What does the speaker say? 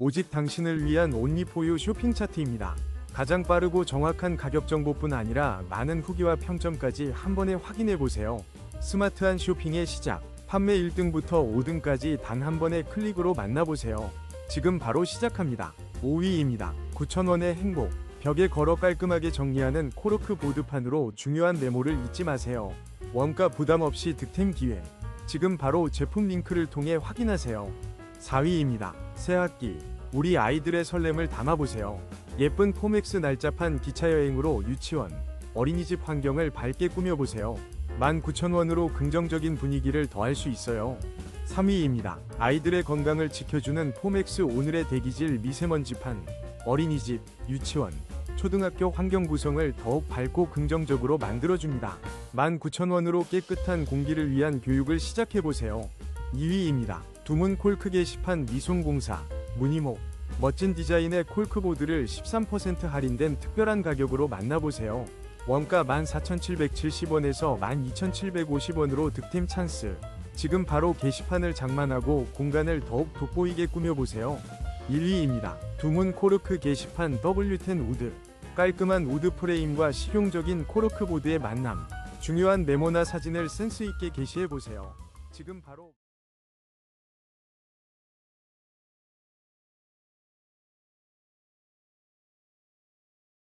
오직 당신을 위한 온리포유 쇼핑 차트입니다. 가장 빠르고 정확한 가격 정보뿐 아니라 많은 후기와 평점까지 한 번에 확인해 보세요. 스마트한 쇼핑의 시작. 판매 1등부터 5등까지 단 한 번의 클릭으로 만나보세요. 지금 바로 시작합니다. 5위입니다. 9,000원의 행복. 벽에 걸어 깔끔하게 정리하는 코르크 보드판으로 중요한 메모를 잊지 마세요. 원가 부담 없이 득템 기회. 지금 바로 제품 링크를 통해 확인하세요. 4위입니다. 새학기. 우리 아이들의 설렘을 담아보세요. 예쁜 포맥스 날짜판 기차 여행으로 유치원, 어린이집 환경을 밝게 꾸며보세요. 19,000원으로 긍정적인 분위기를 더할 수 있어요. 3위입니다. 아이들의 건강을 지켜주는 포맥스 오늘의 대기질 미세먼지판, 어린이집, 유치원, 초등학교 환경 구성을 더욱 밝고 긍정적으로 만들어줍니다. 19,000원으로 깨끗한 공기를 위한 교육을 시작해보세요. 2위입니다. 두문 콜 크 게 시판 미송공사, 무늬목, 멋진 디자인의 콜크보드를 13% 할인된 특별한 가격으로 만나보세요. 원가 14,770원에서 12,750원으로 득템 찬스. 지금 바로 게시판을 장만하고 공간을 더욱 돋보이게 꾸며보세요. 1위입니다. 두문 코르크 게시판 W10 우드. 깔끔한 우드 프레임과 실용적인 코르크 보드의 만남. 중요한 메모나 사진을 센스 있게 게시해 보세요. 지금 바로